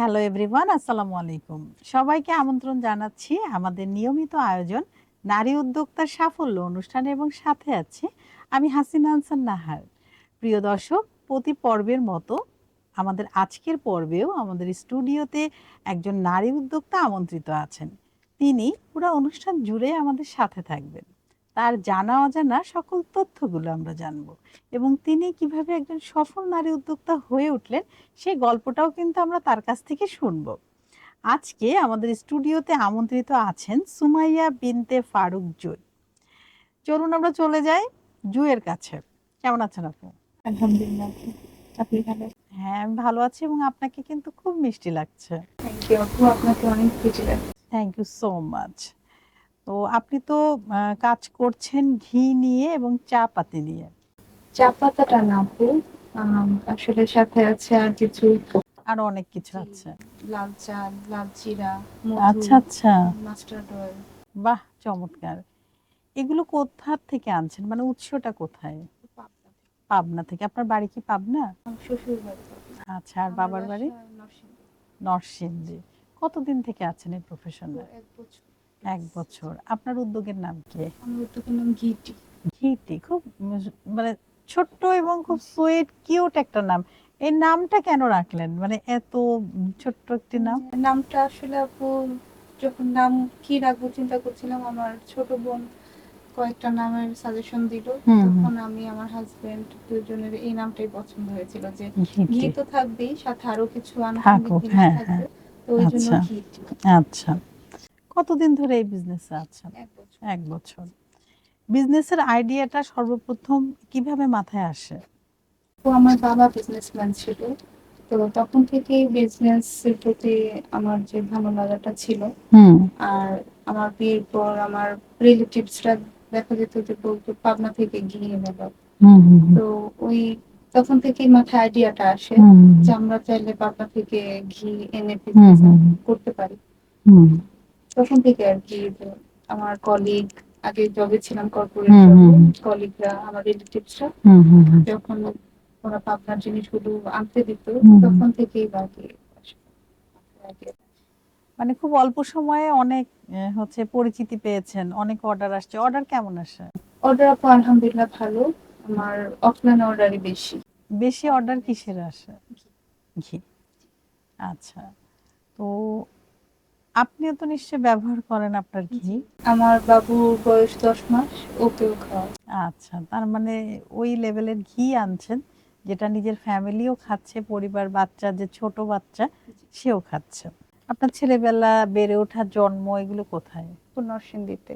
Hello everyone আসসালামু আলাইকুম সবাইকে আমন্ত্রণ জানাচ্ছি আমাদের নিয়মিত আয়োজন নারী উদ্যোক্তার সাফল্য অনুষ্ঠান এবং সাথে আছি আমি হাসিনা আনসার নাহার। প্রিয় দর্শক, প্রতি পর্বের মতো আমাদের আজকের পর্বেও আমাদের স্টুডিওতে একজন নারী উদ্যোক্তা আমন্ত্রিত আছেন। তিনি পুরো অনুষ্ঠান জুড়ে আমাদের সাথে থাকবেন। তার জানা অজানা সকল তথ্যগুলো আমরা জানব। এবং তিনি কীভাবে একজন সফল নারী উদ্যোক্তা হয়ে উঠলেন সেই গল্পটাও কিন্তু আমরা তার কাছ থেকে শুনব। আজকে আমাদের স্টুডিওতে আমন্ত্রিত আছেন সুমাইয়া বিনতে ফারুক জুই। চলুন আমরা চলে যাই জুয়ের কাছে। কেমন আছেন আপু? আলহামদুলিল্লাহ আপনি ভালো হ্যাঁ আমি ভালো আছি এবং আপনাকে কিন্তু খুব মিষ্টি লাগছে। থ্যাংক ইউ আপনাকে অনেক লাগছে। থ্যাংক ইউ সো মাচ তো আপনি তো কাজ করছেন ঘি নিয়ে এবং চা পাতি নিয়ে। চা পাতাটা না আপু আসলে সাথে আছে আর কিছু। আরও অনেক কিছু আছে। লাল চা লাল জিরা আচ্ছা আচ্ছা। Mustard oil. বাহ চমৎকার। এগুলো কোথা থেকে আনছেন? মানে উৎসটা কোথায়? পাবনা থেকে। আপনার বাড়ি কি পাবনা? শ্বশুর বাড়ি আচ্ছা আর বাবার বাড়ি? নরসিংদী। কতদিন থেকে আছেন এই প্রফেশনে এক বছর। এক বছর। আপনার উদ্যোগের নাম কি? আমার উদ্যোগের নাম ঘিটি। ঘিটি খুব মানে ছোট্ট এবং খুব সুইট কিউট একটা নাম। এই নামটা কেন রাখলেন? মানে এত ছোট্ট একটি নাম? নামটা আসলে আপু যখন নাম কি রাখব চিন্তা করছিলাম আমার ছোট বোন কয়েকটা নামের সাজেশন দিল। তখন আমি আমার হাজবেন্ড দুজনের এই নামটাই পছন্দ হয়েছিল যে ঘি তো থাকবেই সাথে আরও কিছু আনুষঙ্গিক জিনিস হ্যাঁ, থাকবে তো ওই জন্য। ঘিটি। আচ্ছা। কতদিন ধরে এই বিজনেসে আছেন? এক বছর। বিজনেসের আইডিয়াটা সর্বপ্রথম কীভাবে মাথায় আসে? তো আমার বাবা বিজনেসম্যান ছিল। তো তখন থেকেই বিজনেস এর প্রতি আমার যে ভালো লাগাটা ছিল আর আমার বিয়ের পর আমার রিলেটিভসরা দেখা যেত যে বলতো পাবনা থেকে হুম হুম তো ওই তখন থেকেই মাথায় আইডিয়াটা আসে যে আমরা চাইলে পাবনা থেকে ঘি এনে বিজনেস করতে পারি। তখন থেকে আর কি আমার কলিগ আগে জবে ছিলাম কর্পোরেট। কলিগরা আমার রিলেটিভসরা যখন ওরা পাবনার জিনিসগুলো আনতে দিত তখন থেকেই বাকি মানে খুব অল্প সময়ে অনেক আহ, হচ্ছে পরিচিতি পেয়েছেন অনেক অর্ডার আসছে। অর্ডার কেমন আসে? অর্ডার আপু আলহামদুলিল্লাহ ভালো আমার অফলাইন অর্ডারই বেশি। বেশি অর্ডার কিসের আসে? ঘি। আচ্ছা। তো আপনিও তো নিশ্চয়ই ব্যবহার করেন আপনার ঘি আমার বাবুর বয়স দশ মাস ওকেও খাওয়াই আচ্ছা তার মানে ওই লেভেলের ঘি আনছেন যেটা নিজের ফ্যামিলিও খাচ্ছে পরিবার বাচ্চা যে ছোট বাচ্চা সেও খাচ্ছে। আপনার ছেলেবেলা বেড়ে ওঠা জন্ম এগুলো কোথায়? নরসিংদীতে।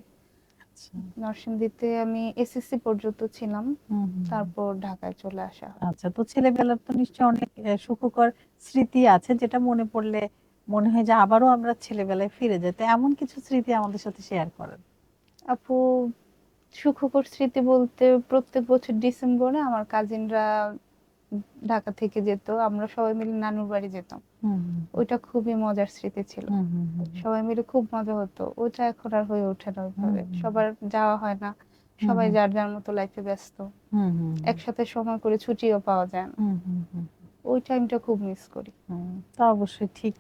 আচ্ছা। নরসিংদীতে আমি এসএসসি পর্যন্ত ছিলাম তারপর ঢাকায় চলে আসা আচ্ছা তো ছেলেবেলার তো নিশ্চয়ই অনেক সুখকর স্মৃতি আছে যেটা মনে পড়লে মনে হয় যে আবারও আমরা ছেলেবেলায় ফিরে যেতে এমন কিছু স্মৃতি আমাদের সাথে শেয়ার করেন। আপু সুখকর স্মৃতি বলতে প্রত্যেক বছর ডিসেম্বরে আমার কাজিনরা ঢাকা থেকে যেত। আমরা সবাই মিলে নানুর বাড়ি যেতাম। ওইটা খুবই মজার স্মৃতি ছিল। সবাই মিলে খুব মজা হতো। ওইটা এখন আর হয়ে ওঠে না ওইভাবে। সবার যাওয়া হয় না। সবাই যার যার মতো লাইফে ব্যস্ত। হুম, হুম, একসাথে সময় করে ছুটিও পাওয়া যায় না। ওই টাইমটা খুব মিস করি। তা অবশ্যই ঠিক।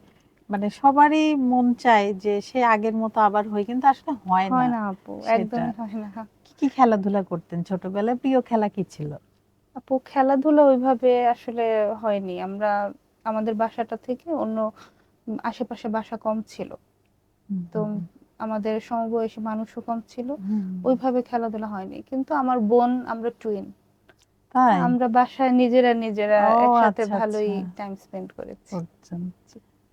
মানে সবারই মন চায় যে সে আগের মতো আবার হয় কিন্তু আসলে হয় হয় না না আপু সেটা। একদমই হয় না। কি কি খেলাধুলা করতেন ছোটবেলায়? প্রিয় খেলা কি ছিল? আপু খেলাধুলা ওইভাবে আসলে হয়নি। আমরা আমাদের বাসাটা থেকে অন্য আশেপাশে বাসা কম ছিল। তো আমাদের সমবয়সী মানুষও কম ছিল। ওইভাবে খেলাধুলা হয়নি। কিন্তু আমার বোন আমরা টুইন আমরা বাসায় নিজেরা নিজেরা একসাথে আচ্ছা, ভালোই আচ্ছা। টাইম স্পেন্ড করেছি। করছেন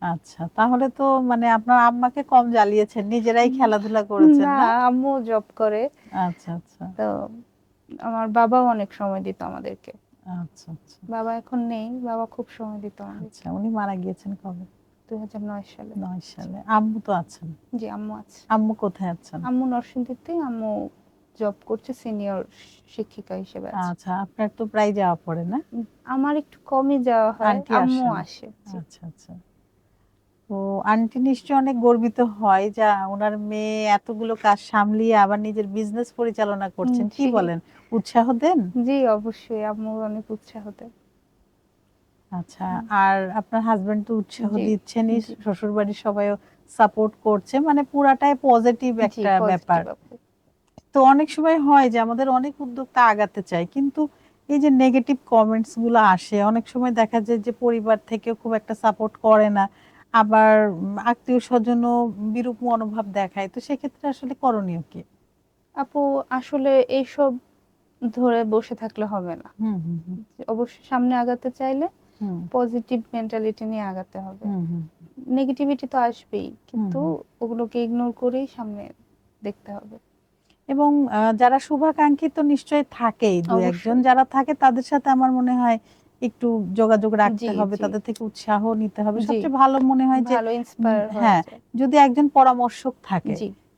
আচ্ছা তাহলে তো মানে আপনার আম্মাকে কম জ্বালিয়েছেন নিজেরাই খেলাধুলা করেছেন না আম্মু জব করে। আচ্ছা আচ্ছা। তো আমার বাবাও অনেক সময় দিত আমাদেরকে। আচ্ছা আচ্ছা। বাবা এখন নেই বাবা খুব সময় দিত আচ্ছা উনি মারা গিয়েছেন কবে? দুই হাজার নয় সালে। নয় সালে। আম্মু তো আছেন। জি আম্মু আছে। আম্মু কোথায় আছেন? আম্মু নরসিংদীতে আম্মু জব করছে সিনিয়র শিক্ষিকা হিসেবে আচ্ছা আপনার তো প্রায় যাওয়া পড়ে না? আমার একটু কমই যাওয়া হয় আম্মু আসে আচ্ছা আচ্ছা। তো আন্টি নিশ্চয় অনেক গর্বিত হয় যা ওনার মেয়ে এতগুলো কাজ সামলিয়ে আবার নিজের বিজনেস পরিচালনা করছেন। কি বলেন? উৎসাহ দেন? জি অবশ্যই। আম্মু অনেক উৎসাহ দেন। আচ্ছা আর আপনার হাজবেন্ড তো উৎসাহ দিচ্ছেনই। শ্বশুর বাড়ির সবাইও সাপোর্ট করছে। মানে পুরাটাই পজিটিভ একটা ব্যাপার। তো অনেক সময় হয় যে আমাদের অনেক উদ্যোক্তা আগাতে চায় কিন্তু এই যে নেগেটিভ কমেন্টসগুলো আসে অনেক সময় দেখা যায় যে পরিবার থেকেও খুব একটা সাপোর্ট করে না। আবার আত্মীয় স্বজনও বিরূপ মনোভাব দেখায়। তো সেক্ষেত্রে আসলে করণীয় কি? আপু আসলে এইসব ধরে বসে থাকলে হবে না। অবশ্যই সামনে আগাতে চাইলে পজিটিভ মেন্টালিটি নিয়ে আগাতে হবে। হুম, হুম। নেগেটিভিটি তো আসবেই কিন্তু ওগুলোকে ইগনোর করেই সামনে দেখতে হবে। এবং যারা শুভাকাঙ্ক্ষী তো নিশ্চয়ই থাকেই। দু একজন যারা থাকে তাদের সাথে আমার মনে হয় একটু যোগাযোগ রাখতে হবে তাদের থেকে উৎসাহ নিতে হবে। সবচেয়ে ভালো মনে হয় যে হ্যাঁ, যদি একজন পরামর্শক থাকে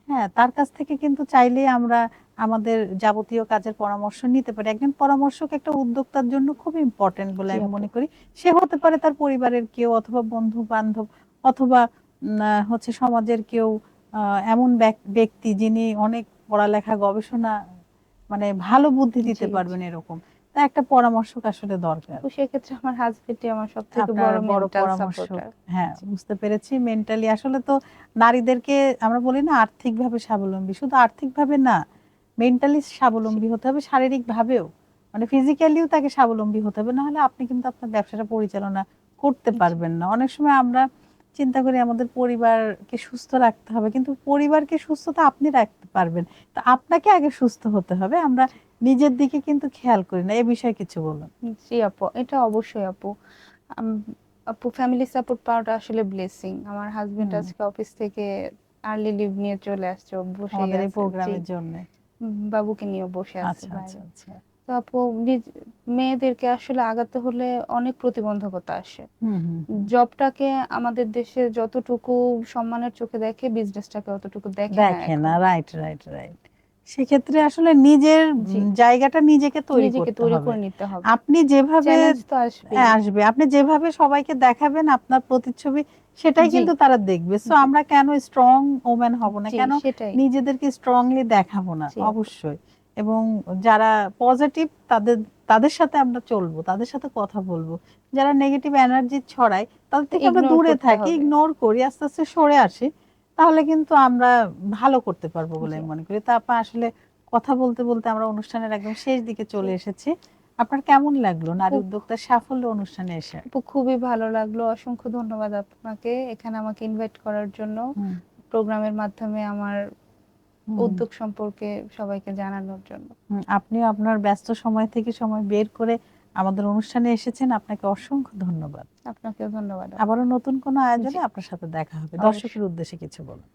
হ্যাঁ তার কাছ থেকে কিন্তু চাইলে আমরা আমাদের যাবতীয় কাজের পরামর্শ নিতে পারি। একজন পরামর্শক একটা উদ্যোক্তার জন্য খুব ইম্পর্টেন্ট বলে আমি মনে করি। সে হতে পারে তার পরিবারের কেউ অথবা বন্ধু বান্ধব অথবা হচ্ছে সমাজের কেউ এমন ব্যক- ব্যক্তি যিনি অনেক পড়ালেখা গবেষণা মানে ভালো বুদ্ধি দিতে। পারবেন এরকম। একটা পরামর্শক আসলে দরকার? তো সেক্ষেত্রে আমার হাজবেন্ডই আমার বড় বড় পরামর্শক হ্যাঁ বুঝতে পেরেছি। মেন্টালি আসলে তো নারীদেরকে আমরা বলি না আর্থিকভাবে স্বাবলম্বী। শুধু আর্থিকভাবে না মেন্টালি স্বাবলম্বী হতে হবে শারীরিক ভাবেও মানে ফিজিক্যালিও তাকে স্বাবলম্বী হতে হবে না হলে আপনি কিন্তু আপনার ব্যবসাটা পরিচালনা করতে পারবেন না। অনেক সময় আমরা চিন্তা করি আমাদের পরিবারকে সুস্থ রাখতে হবে। কিন্তু পরিবারকে সুস্থতা আপনি রাখতে পারবেন। তো আপনাকে আগে সুস্থ হতে হবে। আমরা নিজের দিকে কিন্তু খেয়াল করি না। এ বিষয়ে কিছু বলুন। জি আপু এটা অবশ্যই আপু। আপু ফ্যামিলি সাপোর্ট পাওয়াটা আসলে ব্লেসিং আমার হাজবেন্ড আজকে অফিস থেকে আর্লি লিভ নিয়ে চলে আসছে বসে আমাদের এই প্রোগ্রামের জন্য। বাবুকে নিয়ে বসে আছে আচ্ছা আচ্ছা আচ্ছা। তো আপু মেয়েদেরকে আসলে আগাতে হলে অনেক প্রতিবন্ধকতা আসে। জবটাকে আমাদের দেশে যতটুকু সম্মানের চোখে দেখে বিজনেসটাকে অতটুকু দেখে না দেখে না রাইট রাইট রাইট সেক্ষেত্রে আসলে নিজের জায়গাটা নিজেকে তৈরি করতে তৈরি হবে। করে নিতে হবে। আপনি যেভাবে আসবে হ্যাঁ, আসবে। আপনি যেভাবে সবাইকে দেখাবেন আপনার প্রতিচ্ছবি সেটাই কিন্তু তারা দেখবে। সো আমরা কেন স্ট্রং ওম্যান হব না? কেন নিজেদেরকে স্ট্রংলি দেখাবো না? অবশ্যই। এবং যারা পজিটিভ তাদের তাদের সাথে আমরা চলবো তাদের সাথে কথা বলব। যারা নেগেটিভ এনার্জি ছড়ায় তাদের থেকে আমরা দূরে থাকি ইগনোর করি আস্তে আস্তে সরে আসি তাহলে কিন্তু আমরা ভালো করতে পারব বলে আমি মনে করি। তা আপা আসলে কথা বলতে বলতে আমরা অনুষ্ঠানের একদম শেষ দিকে চলে এসেছি। আপনার কেমন লাগল? নারী উদ্যোক্তার সাফল্য অনুষ্ঠানে এসে? খুবই ভালো লাগল। অসংখ্য ধন্যবাদ আপনাকে। এখানে আমাকে ইনভাইট করার জন্য। প্রোগ্রামের মাধ্যমে আমার উদ্যোগ সম্পর্কে সবাইকে জানানোর জন্য। হুম, আপনিও আপনার ব্যস্ত সময় থেকে সময় বের করে আমাদের অনুষ্ঠানে এসেছেন। আপনাকে অসংখ্য ধন্যবাদ। আপনাকেও ধন্যবাদ। আবারও নতুন কোনো আয়োজনে আপনার সাথে দেখা হবে। দর্শকের উদ্দেশ্যে কিছু বলুন।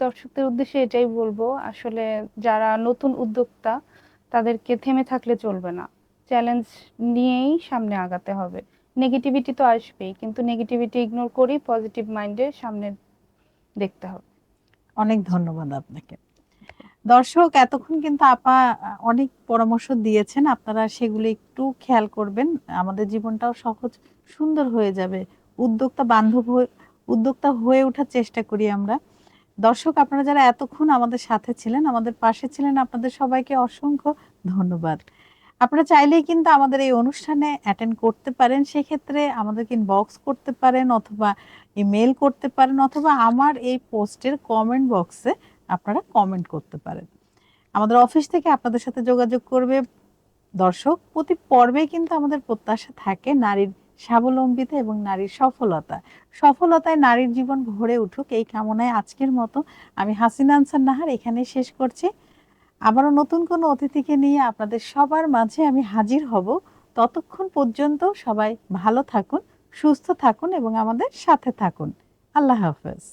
দর্শকদের উদ্দেশ্যে এটাই বলব আসলে যারা নতুন উদ্যোক্তা তাদেরকে থেমে থাকলে চলবে না। চ্যালেঞ্জ নিয়েই সামনে আগাতে হবে। নেগেটিভিটি তো আসবেই কিন্তু নেগেটিভিটি ইগনোর করেই পজিটিভ মাইন্ডে সামনে দেখতে হবে। অনেক ধন্যবাদ আপনাকে। দর্শক, এতক্ষণ কিন্তু আপা অনেক পরামর্শ দিয়েছেন, আপনারা সেগুলো একটু খেয়াল করবেন। আমাদের জীবনটাও সহজ সুন্দর হয়ে যাবে। উদ্যোক্তা বান্ধব হয়ে, উদ্যোক্তা হয়ে ওঠার চেষ্টা করি আমরা। দর্শক, আপনারা যারা এতক্ষণ আমাদের সাথে ছিলেন, আমাদের পাশে ছিলেন, আপনাদের সবাইকে অসংখ্য ধন্যবাদ। আপনারা চাইলেই কিন্তু আমাদের এই অনুষ্ঠানে অ্যাটেন্ড করতে পারেন। সেক্ষেত্রে আমাদেরকে ইনবক্স করতে পারেন অথবা ইমেল করতে পারেন অথবা আমার এই পোস্টের কমেন্ট বক্সে আপনারা কমেন্ট করতে পারেন। আমাদের অফিস থেকে আপনাদের সাথে যোগাযোগ করবে। দর্শক, প্রতি পর্বে কিন্তু আমাদের প্রত্যাশা থাকে নারীর স্বাবলম্বিতা এবং নারীর সফলতা। সফলতায় নারীর জীবন ভরে উঠুক এই কামনায় আজকের মতো। আমি হাসিনা আনসার নাহার, এখানেই শেষ করছি। আবারও নতুন কোনো অতিথিকে নিয়ে আপনাদের সবার মাঝে আমি হাজির হব। ততক্ষণ পর্যন্ত সবাই ভালো থাকুন, সুস্থ থাকুন এবং আমাদের সাথে থাকুন। আল্লাহ হাফেজ।